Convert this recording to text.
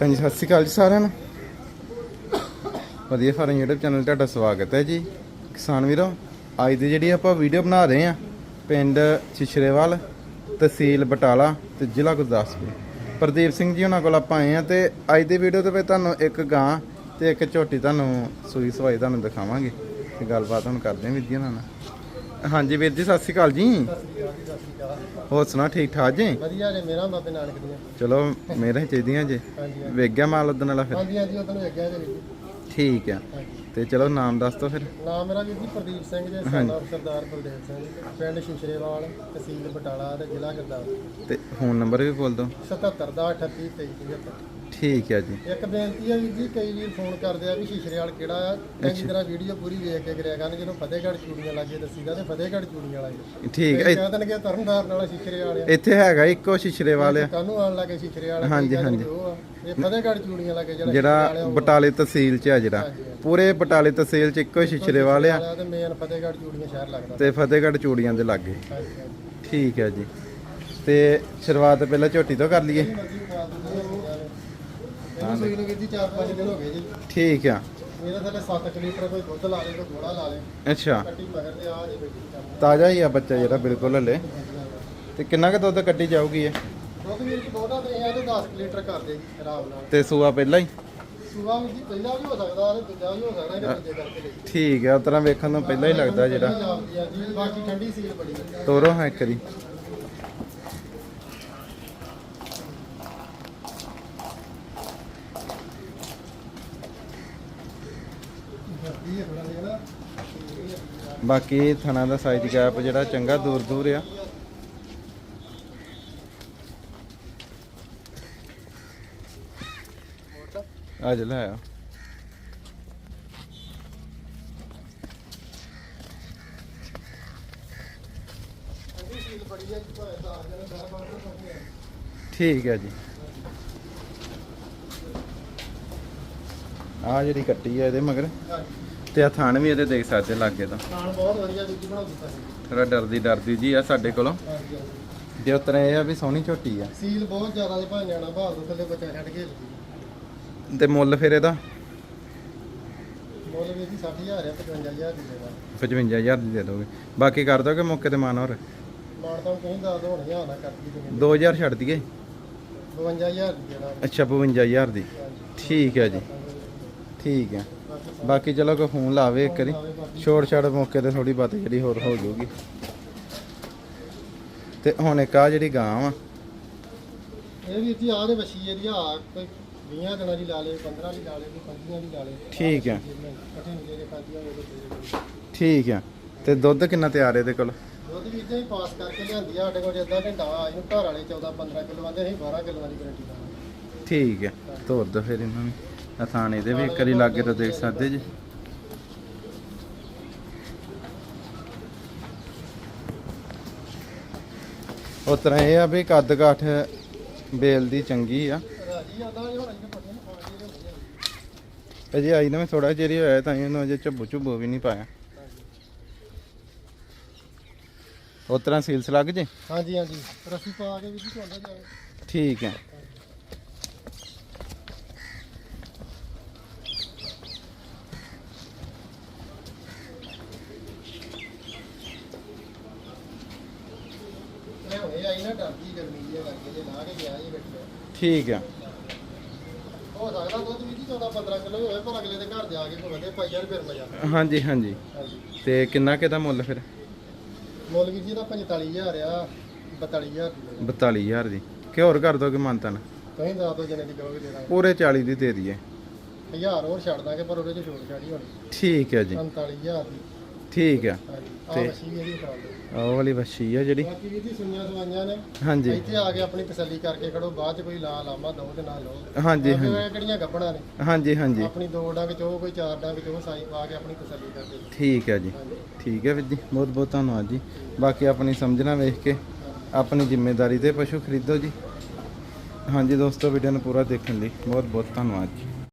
ਹਾਂਜੀ, ਸਤਿ ਸ਼੍ਰੀ ਅਕਾਲ ਜੀ ਸਾਰਿਆਂ ਨੂੰ। ਵਧੀਆ ਫਾਰਮ YouTube ਚੈਨਲ ਤੁਹਾਡਾ ਸਵਾਗਤ ਹੈ ਜੀ। ਕਿਸਾਨ ਵੀਰੋ, ਅੱਜ ਦੀ ਜਿਹੜੀ ਆਪਾਂ ਵੀਡੀਓ ਬਣਾ ਰਹੇ ਆ ਪਿੰਡ ਛਿਛਰੇਵਾਲ, ਤਹਿਸੀਲ ਬਟਾਲਾ ਤੇ ਜ਼ਿਲ੍ਹਾ ਗੁਰਦਾਸਪੁਰ। ਪ੍ਰਦੀਪ ਸਿੰਘ ਜੀ ਉਹਨਾਂ ਕੋਲ ਆਪਾਂ ਆਏ ਆ ਤੇ ਅੱਜ ਦੀ ਵੀਡੀਓ 'ਤੇ ਵਿੱਚ ਤੁਹਾਨੂੰ ਇੱਕ ਗਾਂ ਤੇ ਇੱਕ ਝੋਟੀ ਤੁਹਾਨੂੰ ਸੂਈ ਸਵਾਈ ਤੁਹਾਨੂੰ ਦਿਖਾਵਾਂਗੇ ਤੇ ਗੱਲਬਾਤ ਹੁਣ ਕਰਦੇ ਆ ਵੀਰ ਜੀ ਉਹਨਾਂ ਨਾਲ। ਹਾਂਜੀ ਵੀਰ ਜੀ, ਸਤਿ ਸ਼੍ਰੀ ਅਕਾਲ ਜੀ। ਹੋਰ ਸੁਣਾ ਠੀਕ ਠਾਕ ਜੀ? ਵਧੀਆ ਜੇ ਮੇਰਾ ਬਾਬੇ ਨਾਨਕ ਦੀਆਂ। ਚਲੋ ਮੇਰੇ ਚਾਹੀਦੀਆਂ ਜੀ। ਹਾਂਜੀ ਹਾਂਜੀ। ਵੇਖ ਗਿਆ ਮਾਲ ਉਦਣ ਵਾਲਾ ਫਿਰ? ਹਾਂਜੀ ਹਾਂਜੀ ਵੇਖਿਆ ਜੀ ਵੀਰ ਜੀ। ਠੀਕ ਆ। ਹਾਂਜੀ। ਤੇ ਚਲੋ ਨਾਮ ਦੱਸ ਦੋ ਫਿਰ। ਨਾਮ ਮੇਰਾ ਵੀਰ ਜੀ ਪ੍ਰਦੀਪ ਸਿੰਘ ਜੀ ਸਰਦਾਰ ਸਰਦਾਰ ਬਲਦੇਵ ਸਿੰਘ ਪਿੰਡ ਸ਼ਿਸ਼ਰੇਵਾਲ ਤਹਿਸੀਲ ਬਟਾਲਾ ਤੇ ਜ਼ਿਲ੍ਹਾ ਗੁਰਦਾਸਪੁਰ। ਤੇ ਫੋਨ ਨੰਬਰ ਵੀ ਬੋਲ ਦੋ 77 ਦਾ 38 23 ਠੀਕ ਹੈ ਜੀ। ਇੱਕ ਬੇਨਤੀ ਹੈ ਵੀਰ ਜੀ ਕਈ ਵੀਰ ਫੋਨ ਕਰਦੇ ਆ ਵੀ ਸ਼ਿਸ਼ਰੇਵਾਲ ਕਿਹੜਾ ਆ? ਚੰਗੀ ਤਰ੍ਹਾਂ ਵੀਡੀਓ ਪੂਰੀ ਵੇਖ ਕੇ ਕਰਿਆ ਕਰਨ ਜਦੋਂ ਫਤਿਹਗੜ੍ਹ ਚੂੜੀਆਂ ਲੱਗੇ ਦੱਸੀਦਾ ਤੇ ਫਤਿਹਗੜ੍ਹ ਚੂੜੀਆਂ ਲੱਗੇ ਠੀਕ ਹੈ। ਕਹਿ ਦੇਣਗੇ ਤਰਨਤਾਰਨ ਵਾਲਾ ਸ਼ਿਸ਼ਰੇਵਾਲ ਆ ਇੱਥੇ ਹੈਗਾ ਇੱਕੋ ਸ਼ਿਸ਼ਰੇ ਵਾਲਿਆ ਕਾਨੂੰ ਆਣ ਲੱਗੇ ਸ਼ਿਸ਼ਰੇਵਾਲ ਹਾਂਜੀ, ਹਾਂਜੀ। ਇਹ ਫਤਿਹਗੜ੍ਹ ਚੂੜੀਆਂ ਲੱਗੇ ਜਿਹੜਾ ਜਿਹੜਾ ਸ਼ਿਸ਼ਰੇ ਵਾਲਿਆ ਬਟਾਲੇ ਤਹਿਸੀਲ ਚ ਆ ਜਿਹੜਾ। ਪੂਰੇ ਬਟਾਲੇ ਤਹਿਸੀਲ ਚ ਇੱਕੋ ਸ਼ਿਸ਼ਰੇ ਵਾਲਿਆ ਵਾਲਿਆ ਤੇ ਮੇਨ ਫਤਿਹਗੜ੍ਹ ਚੂੜੀਆਂ ਸ਼ਹਿਰ ਲੱਗਦਾ। ਤੇ ਫਤਿਹਗੜ੍ਹ ਚੂੜੀਆਂ ਦੇ ਲਾਗੇ। ਠੀਕ ਹੈ ਜੀ। ਤੇ ਸ਼ੁਰੂਆਤ ਪਹਿਲਾਂ ਝੋਟੀ ਤੋਂ ਕਰ ਲਈਏ। ਇਹਨੂੰ ਸੂਈ ਨੂੰ ਵੀਰ ਜੀ 4-5 ਦਿਨ ਹੋ ਗਏ ਜੀ ਠੀਕ ਆ ਇਹਦੇ ਥੱਲੇ 7 ਲੀਟਰ ਕੋਈ ਦੁੱਧ ਲਾ ਲੇ ਕੋਈ ਗੋੜਾ ਲਾ ਲੇ ਅੱਛਾ ਕੱਟੀ ਮਗਰ ਤੇ ਆ ਜੀ ਬੈਠੀ ਤਾਜ਼ਾ ਹੀ ਆ ਬੱਚਾ ਜਿਹੜਾ ਬਿਲਕੁਲ ਹਲੇ ਤੇ ਕਿੰਨਾ ਕੁ ਦੁੱਧ ਕੱਢੀ ਜਾਊਗੀ ਇਹ ਦੁੱਧ ਵੀਰ ਜੀ ਦੋਦਾ ਤੇ ਇਹ ਤੇ 10 ਲੀਟਰ ਕਰ ਦੇ ਜੀ ਆਰਾਮ ਨਾਲ ਤੇ ਸੂਆ ਪਹਿਲਾਂ ਹੀ ਸੂਆ ਵੀਰ ਜੀ ਪਹਿਲਾਂ ਵੀ ਹੋ ਸਕਦਾ ਤੇ ਦੂਜਾ ਵੀ ਹੋ ਸਕਦਾ ਇਹਦੇ ਦੂਜੇ ਕਰਕੇ ਲਈ ਠੀਕ ਆ ਉਸ ਤਰ੍ਹਾਂ ਵੇਖਣ ਨੂੰ ਪਹਿਲਾਂ ਹੀ ਲੱਗਦਾ ਜਿਹੜਾ ਬਾਕੀ ਠੰਡੀ ਸੀਲ ਬੜੀ ਹੈ ਤੋਰੋ ਹਾਂ ਇੱਕ ਵਾਰੀ ਜੱਦੀ ਹੈ ਬਾਕੀ ਥਣਾ ਦਾ ਸਾਈਜ਼ ਗੈਪ ਜਿਹੜਾ ਚੰਗਾ ਦੂਰ ਦੂਰ ਆ। ਅੱਜ ਲੈ ਆ। ਠੀਕ ਹੈ ਜੀ। ਆ ਜਿਹੜੀ ਕੱਟੀ ਹੈ ਇਹਦੇ ਮਗਰ। ਹਾਂਜੀ ਤੇ ਆ ਥਣ ਵੀ ਇਹਦੇ ਦੇਖ ਸਕਦੇ ਲਾਗੇ ਤਾਂ। ਖਾਣ ਬਹੁਤ ਵਧੀਆ ਦੂਜੀ ਬਣਾ ਦਿੱਤਾ ਜੀ ਥੋੜਾ ਡਰਦੀ ਡਰਦੀ ਜੀ ਆ ਸਾਡੇ ਕੋਲੋਂ। ਜੇ ਉਤਰੇ ਇਹ ਆ ਵੀ ਸੋਹਣੀ ਝੋਟੀ ਆ। ਸੀਲ ਬਹੁਤ ਜ਼ਿਆਦਾ ਦੇ ਭਾਵੇਂ ਨਿਆਣਾ ਬਾਹਰ ਤੋਂ ਥੱਲੇ ਬੱਚਾ ਛੱਡ ਕੇ। ਜੀ ਤੇ ਮੁੱਲ ਫਿਰ ਇਹਦਾ? ਮੁੱਲ ਵੀ ਜੀ 60000 ਹੈ 55000 ਦੀ ਦੇਣਾ 55000 ਦੀ ਦੇ ਦੋਗੇ। ਬਾਕੀ ਕਰ ਦੋਗੇ ਮੌਕੇ ਤੇ ਮਾਨ ਹੋਰ? ਮਾਨ ਤਾਂ ਕਹੀਂ ਦੱਸ ਦੋ ਹਜ਼ਾਰ ਨਾ ਕਰਦੀ ਤੇ 2000 ਛੱਡ ਦਈਏ? 52000 ਦੀ ਦੇਣਾ। ਅੱਛਾ 52000 ਦੀ। ਠੀਕ ਹੈ ਜੀ। ਠੀਕ ਹੈ ਬਾਕੀ ਚਲੋ ਕੋਈ ਫੋਨ ਲਾਵੇ ਇੱਕ ਵਾਰੀ। ਛੋੜ ਛਾੜ ਮੌਕੇ ਤੇ ਥੋੜੀ ਬਾਤ ਜਿਹੜੀ ਹੋਰ ਹੋ ਜਾਊਗੀ। ਤੇ ਹੁਣ ਇੱਕ ਆ ਜਿਹੜੀ ਗਾਂ ਵਾ। ਇਹ ਵੀ ਜੀ ਆਹ ਦੇ ਵਸੀ ਇਹਦੀ ਆ ਕੋਈ 20 ਦਿਨਾਂ ਦੀ ਲਾ ਲੇ 15 ਦੀ ਲਾ ਲੇ ਕੋਈ 25 ਦੀ ਲਾ ਲੇ ਠੀਕ ਤੇ ਠੀਕ ਹੈ ਤੇ ਦੁੱਧ ਕਿੰਨਾ ਤਿਆਰ ਇਹਦੇ ਕੋਲ? ਦੁੱਧ ਵੀ ਇਦਾਂ ਹੀ ਪਾਸ ਕਰਕੇ ਲਿਆਂਦੀ ਆ ਸਾਡੇ ਕੋਲ ਜਿੱਦਾਂ ਘੰਟਾ ਆ ਇਹਨੂੰ ਘਰ ਵਾਲੇ 14 15 ਕਿਲੋ ਆਂਦੇ ਅਸੀਂ 12 ਕਿਲੋ ਦੀ ਗਾਰੰਟੀ ਦਾਂਗੇ ਠੀਕ ਹੈ ਤੋਰ ਦੋ ਫਿਰ ਇਹਨਾਂ ਨੂੰ। ਆਸਾਨ ਇਹਦੇ ਵੀ ਇੱਕ ਵਾਰੀ ਲਾਗੇ ਤਾਂ ਦੇਖ ਸਕਦੇ ਜੀ। ਉਸ ਤਰ੍ਹਾਂ ਇਹ ਆ ਵੀ ਕੱਦ ਕਾਠ ਬੇਲ ਦੀ ਚੰਗੀ ਆ। ਆ ਅਜੇ ਆਈ ਨਾ ਮੈਂ ਥੋੜਾ ਚਿਰ ਹੀ ਹੋਇਆ ਤਾਂ ਇਹਨੂੰ ਅਜੇ ਝੱਬੂ ਝੁੱਬੂ ਵੀ ਨਹੀਂ ਪਾਇਆ। ਉਸ ਤਰ੍ਹਾਂ ਸੀਲਸ ਲੱਗ ਜੇ? ਹਾਂਜੀ ਹਾਂਜੀ। ਰੱਸੀ ਪਾ ਕੇ ਵੀ ਜੀ ਜਾਵੇ ਠੀਕ ਹੈ। ਹੁਣੇ ਆਈ ਨਾ ਡਰਦੀ ਗਰਮੀ ਦੀ ਕਰਕੇ ਜੇ ਲਾ ਕੇ ਗਿਆ ਇਹ ਬੈਠਾ। ਠੀਕ ਆ। ਹੋ ਸਕਦਾ ਦੁੱਧ ਵੀ ਜੀ 14 15 ਕਿਲੋ ਹੋਵੇ ਪਰ ਅਗਲੇ ਦੇ ਘਰ ਜਾ ਕੇ ਕੋਈ ਵਧੇ ਪਾਈਆ ਫਿਰ ਮਜ਼ਾ। ਹਾਂਜੀ ਹਾਂਜੀ। ਹਾਂਜੀ। ਤੇ ਕਿੰਨਾ ਕਿਦਾ ਮੁੱਲ ਫਿਰ? ਮੁੱਲ ਵੀ ਜੀ ਦਾ 45000 ਆ 42000 ਦੀ। 42000 ਦੀ। ਕਿ ਹੋਰ ਕਰ ਦੋਗੇ ਮੰਤਨ ਤੁਸੀਂ ਦੱਸ ਦਿਓ ਜਿੰਨੇ ਦੀ ਕਹੋਗੇ ਦੇ ਦਾਂਗੇ। ਪੂਰੇ 40 ਦੀ ਦੇ ਦਈਏ। 1000 ਹੋਰ ਛੱਡ ਦਾਂਗੇ ਪਰ ਉਹਦੇ ਚ ਛੋਟ ਛਾੜੀ ਹੋਣੀ। ਠੀਕ ਹੈ ਜੀ। 45000 ਦੀ। ਠੀਕ ਆ। ਤੇ- ਮੱਛੀ ਇਹਦੀ ਉਹ ਵਾਲੀ ਵੱਛੀ ਆ ਜਿਹੜੀ। ਬਾਕੀ ਵੀ ਜੀ ਸੁਈਆਂ ਸਵਾਈਆਂ ਨੇ। ਹਾਂਜੀ। ਇੱਥੇ ਆ ਕੇ ਆਪਣੀ ਤਸੱਲੀ ਕਰਕੇ ਖੜੋ ਬਾਅਦ ਚ ਕੋਈ ਲਾ ਲਾਮਾ ਦੋ ਤੇ ਨਾ ਲਓ। ਹਾਂਜੀ ਕਿਉਂਕਿ ਹਾਂਜੀ। ਇਹ ਕਿਹੜੀਆਂ ਗੱਬਣਾ ਨੇ? ਹਾਂਜੀ ਹਾਂਜੀ। ਆਪਣੀ ਦੋ ਡੰਗ ਚੋ ਕੋਈ ਚਾਰ ਡੰਗ ਚੋ ਸਾਈ ਪਾ ਕੇ ਆਪਣੀ ਤਸੱਲੀ ਕਰਦੇ ਠੀਕ ਹੈ ਜੀ। ਠੀਕ ਹੈ ਵੀਰ ਜੀ ਬਹੁਤ ਬਹੁਤ ਧੰਨਵਾਦ ਜੀ। ਬਾਕੀ ਆਪਣੀ ਸਮਝਣਾ ਵੇਖ ਕੇ ਆਪਣੀ ਜ਼ਿੰਮੇਵਾਰੀ ਤੇ ਪਸ਼ੂ ਖਰੀਦੋ ਜੀ। ਹਾਂਜੀ ਦੋਸਤੋ ਵੀਡੀਓ ਨੂੰ ਪੂਰਾ ਦੇਖਣ ਲਈ ਬਹੁਤ ਬਹੁਤ ਧੰਨਵਾਦ ਜੀ।